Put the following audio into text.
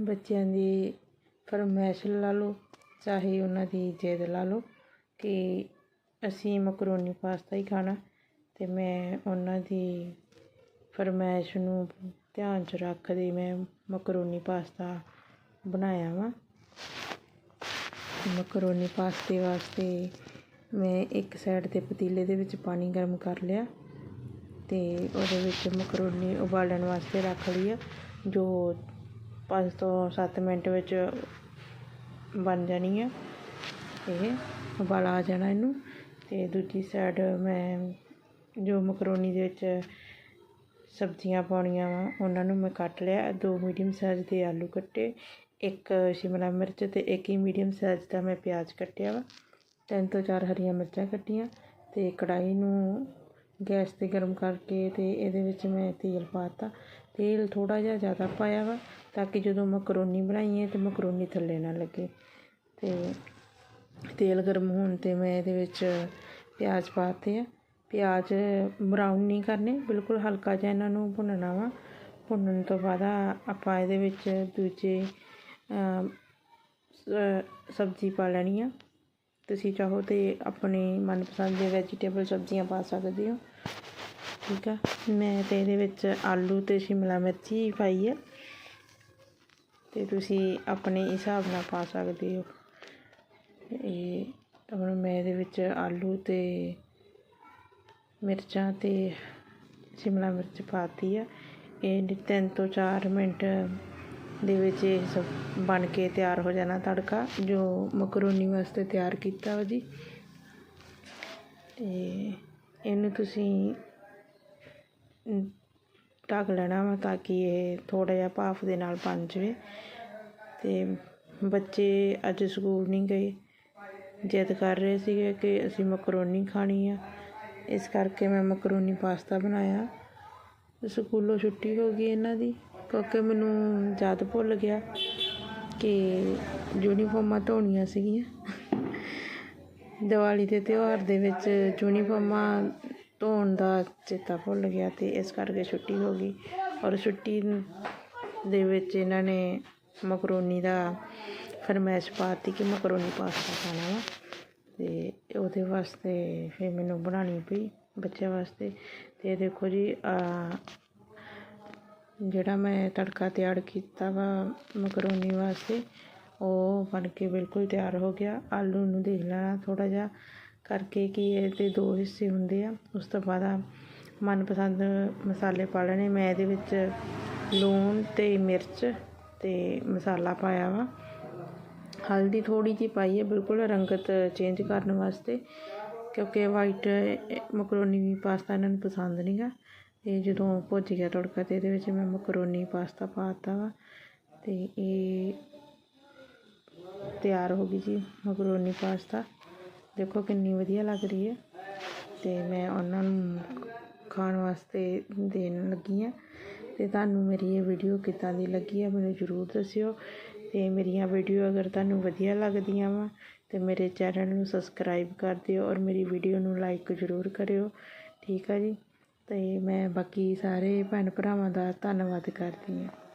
ਬੱਚਿਆਂ ਦੀ ਫਰਮਾਇਸ਼ ਲਾ ਲਓ, ਚਾਹੇ ਉਹਨਾਂ ਦੀ ਜਿੱਦ ਲਾ ਲਓ ਕਿ ਅਸੀਂ ਮਕਰੋਨੀ ਪਾਸਤਾ ਹੀ ਖਾਣਾ ਅਤੇ ਮੈਂ ਉਹਨਾਂ ਦੀ ਫਰਮਾਇਸ਼ ਨੂੰ ਧਿਆਨ 'ਚ ਰੱਖਦੇ ਮੈਂ ਮਕਰੋਨੀ ਪਾਸਤਾ ਬਣਾਇਆ ਵਾ। ਮਕਰੋਨੀ ਪਾਸਤੇ ਵਾਸਤੇ ਮੈਂ ਇੱਕ ਸਾਈਡ 'ਤੇ ਪਤੀਲੇ ਦੇ ਵਿੱਚ ਪਾਣੀ ਗਰਮ ਕਰ ਲਿਆ ਅਤੇ ਉਹਦੇ ਵਿੱਚ ਮਕਰੋਨੀ ਉਬਾਲਣ ਵਾਸਤੇ ਰੱਖ ਲਈ ਆ, ਜੋ ਪੰਜ ਤੋਂ ਸੱਤ ਮਿੰਟ ਵਿੱਚ ਬਣ ਜਾਣੀ ਆ। ਇਹ ਉਬਾਲਾ ਆ ਜਾਣਾ ਇਹਨੂੰ। ਅਤੇ ਦੂਜੀ ਸਾਈਡ ਮੈਂ ਜੋ ਮਕਰੋਨੀ ਦੇ ਵਿੱਚ ਸਬਜ਼ੀਆਂ ਪਾਉਣੀਆਂ ਵਾ, ਉਹਨਾਂ ਨੂੰ ਮੈਂ ਕੱਟ ਲਿਆ। ਦੋ ਮੀਡੀਅਮ ਸਾਈਜ਼ ਦੇ ਆਲੂ ਕੱਟੇ, ਇੱਕ ਸ਼ਿਮਲਾ ਮਿਰਚ ਅਤੇ ਇੱਕ ਹੀ ਮੀਡੀਅਮ ਸਾਈਜ਼ ਦਾ ਮੈਂ ਪਿਆਜ਼ ਕੱਟਿਆ ਵਾ। ਤਿੰਨ ਤੋਂ ਚਾਰ ਹਰੀਆਂ ਮਿਰਚਾਂ ਕੱਟੀਆਂ ਅਤੇ ਕੜਾਹੀ ਨੂੰ ਗੈਸ 'ਤੇ ਗਰਮ ਕਰਕੇ ਅਤੇ ਇਹਦੇ ਵਿੱਚ ਮੈਂ ਤੇਲ ਪਾ ਤਾ ਤੇਲ ਥੋੜ੍ਹਾ ਜਿਹਾ ਜ਼ਿਆਦਾ ਪਾਇਆ ਵਾ ਤਾਂ ਕਿ ਜਦੋਂ ਮਕਰੋਨੀ ਬਣਾਈਏ ਤਾਂ ਮਕਰੋਨੀ ਥੱਲੇ ਨਾ ਲੱਗੇ। ਅਤੇ ਤੇਲ ਗਰਮ ਹੋਣ 'ਤੇ ਮੈਂ ਇਹਦੇ ਵਿੱਚ ਪਿਆਜ਼ ਪਾ ਦਿੱਤੇ ਆ। ਪਿਆਜ਼ ਬਰਾਊਨ ਨਹੀਂ ਕਰਨੇ, ਬਿਲਕੁਲ ਹਲਕਾ ਜਿਹਾ ਇਹਨਾਂ ਨੂੰ ਭੁੰਨਣਾ ਵਾ। ਭੁੰਨਣ ਤੋਂ ਬਾਅਦ ਆਪਾਂ ਇਹਦੇ ਵਿੱਚ ਦੂਜੇ ਸਬਜ਼ੀ ਪਾ ਲੈਣੀ ਆ। ਤੁਸੀਂ ਚਾਹੋ ਤਾਂ ਆਪਣੀ ਮਨਪਸੰਦ ਦੇ ਵੈਜੀਟੇਬਲ ਸਬਜ਼ੀਆਂ ਪਾ ਸਕਦੇ ਹੋ। ਠੀਕ ਆ। ਮੈਂ ਤਾਂ ਇਹਦੇ ਵਿੱਚ ਆਲੂ ਅਤੇ ਸ਼ਿਮਲਾ ਮਿਰਚ ਹੀ ਪਾਈ ਆ। ਅਤੇ ਤੁਸੀਂ ਆਪਣੇ ਹਿਸਾਬ ਨਾਲ ਪਾ ਸਕਦੇ ਹੋ। ਇਹ ਹੁਣ ਮੈਂ ਇਹਦੇ ਵਿੱਚ ਆਲੂ ਅਤੇ ਮਿਰਚਾਂ ਅਤੇ ਸ਼ਿਮਲਾ ਮਿਰਚ ਪਾਤੀ ਆ। ਇਹ ਤਿੰਨ ਤੋਂ ਚਾਰ ਮਿੰਟ ਦੇ ਵਿੱਚ ਇਹ ਸਭ ਬਣ ਕੇ ਤਿਆਰ ਹੋ ਜਾਣਾ ਤੜਕਾ, ਜੋ ਮਕਰੋਨੀ ਵਾਸਤੇ ਤਿਆਰ ਕੀਤਾ ਵਾ ਜੀ। ਅਤੇ ਇਹਨੂੰ ਤੁਸੀਂ ਢੱਕ ਲੈਣਾ ਵਾ ਤਾਂ ਕਿ ਇਹ ਥੋੜ੍ਹਾ ਜਿਹਾ ਭਾਫ਼ ਦੇ ਨਾਲ ਬਣ ਜਾਵੇ। ਅਤੇ ਬੱਚੇ ਅੱਜ ਸਕੂਲ ਨਹੀਂ ਗਏ। ਜਿੱਦ ਕਰ ਰਹੇ ਸੀਗੇ ਕਿ ਅਸੀਂ ਮਕਰੋਨੀ ਖਾਣੀ ਆ। ਇਸ ਕਰਕੇ ਮੈਂ ਮਕਰੋਨੀ ਪਾਸਤਾ ਬਣਾਇਆ। ਸਕੂਲੋਂ ਛੁੱਟੀ ਹੋ ਗਈ ਇਹਨਾਂ ਦੀ, ਕਿਉਂਕਿ ਮੈਨੂੰ ਯਾਦ ਭੁੱਲ ਗਿਆ ਕਿ ਯੂਨੀਫਾਰਮਾਂ ਧੋਣੀਆਂ ਸੀਗੀਆਂ। ਦੀਵਾਲੀ ਦੇ ਤਿਉਹਾਰ ਦੇ ਵਿੱਚ ਯੂਨੀਫਾਰਮਾਂ ਧੋਣ ਦਾ ਚੇਤਾ ਭੁੱਲ ਗਿਆ ਅਤੇ ਇਸ ਕਰਕੇ ਛੁੱਟੀ ਹੋ ਗਈ। ਔਰ ਛੁੱਟੀ ਦੇ ਵਿੱਚ ਇਹਨਾਂ ਨੇ ਮਕਰੋਨੀ ਦਾ ਫਰਮਾਇਸ਼ ਪਾ ਦਿੱਤੀ ਕਿ ਮਕਰੋਨੀ ਪਾਸਤਾ ਖਾਣਾ ਵਾ। ਅਤੇ ਉਹਦੇ ਵਾਸਤੇ ਫਿਰ ਮੈਨੂੰ ਬਣਾਉਣੀ ਪਈ ਬੱਚਿਆਂ ਵਾਸਤੇ। ਅਤੇ ਦੇਖੋ ਜੀ ਜਿਹੜਾ ਮੈਂ ਤੜਕਾ ਤਿਆਰ ਕੀਤਾ ਵਾ ਮਕਰੋਨੀ ਵਾਸਤੇ, ਉਹ ਬਣ ਕੇ ਬਿਲਕੁਲ ਤਿਆਰ ਹੋ ਗਿਆ। ਆਲੂ ਨੂੰ ਦੇਖ ਲੈਣਾ ਥੋੜ੍ਹਾ ਜਿਹਾ। ਕਰਕੇ ਕਿ ਇਹਦੇ ਦੋ ਹਿੱਸੇ ਹੁੰਦੇ ਆ। ਉਸ ਤੋਂ ਬਾਅਦ ਮਨਪਸੰਦ ਮਸਾਲੇ ਪਾ ਲੈਣੇ। ਮੈਂ ਇਹਦੇ ਵਿੱਚ ਲੂਣ ਅਤੇ ਮਿਰਚ ਅਤੇ ਮਸਾਲਾ ਪਾਇਆ ਵਾ। ਹਲਦੀ ਥੋੜ੍ਹੀ ਜਿਹੀ ਪਾਈ ਹੈ। ਬਿਲਕੁਲ ਰੰਗਤ ਚੇਂਜ ਕਰਨ ਵਾਸਤੇ, ਕਿਉਂਕਿ ਵਾਈਟ ਮਕਰੋਨੀ ਪਾਸਤਾ ਇਹਨਾਂ ਨੂੰ ਪਸੰਦ ਨਹੀਂ ਗਾ। ਅਤੇ ਜਦੋਂ ਭੁੱਜ ਗਿਆ ਤੜਕਾ ਅਤੇ ਇਹਦੇ ਵਿੱਚ ਮੈਂ ਮਕਰੋਨੀ ਪਾਸਤਾ ਪਾ ਦਿੱਤਾ ਵਾ। ਅਤੇ ਇਹ ਤਿਆਰ ਹੋ ਗਈ ਜੀ ਮਕਰੋਨੀ ਪਾਸਤਾ ਦੇਖੋ ਕਿੰਨੀ ਵਧੀਆ ਲੱਗ ਰਹੀ ਹੈ। ਅਤੇ ਮੈਂ ਉਹਨਾਂ ਨੂੰ ਖਾਣ ਵਾਸਤੇ ਦੇਣ ਲੱਗੀ ਹਾਂ। ਅਤੇ ਤੁਹਾਨੂੰ ਮੇਰੀ ਇਹ ਵੀਡੀਓ ਕਿੱਦਾਂ ਦੀ ਲੱਗੀ ਹੈ ਮੈਨੂੰ ਜ਼ਰੂਰ ਦੱਸਿਓ। ਅਤੇ ਮੇਰੀਆਂ ਵੀਡੀਓ ਅਗਰ ਤੁਹਾਨੂੰ ਵਧੀਆ ਲੱਗਦੀਆਂ ਵਾ, ਤਾਂ ਮੇਰੇ ਚੈਨਲ ਨੂੰ ਸਬਸਕ੍ਰਾਈਬ ਕਰ ਦਿਓ ਔਰ ਮੇਰੀ ਵੀਡੀਓ ਨੂੰ ਲਾਈਕ ਜ਼ਰੂਰ ਕਰਿਓ। ਠੀਕ ਆ ਜੀ? ਅਤੇ ਮੈਂ ਬਾਕੀ ਸਾਰੇ ਭੈਣ ਭਰਾਵਾਂ ਦਾ ਧੰਨਵਾਦ ਕਰਦੀ ਹਾਂ।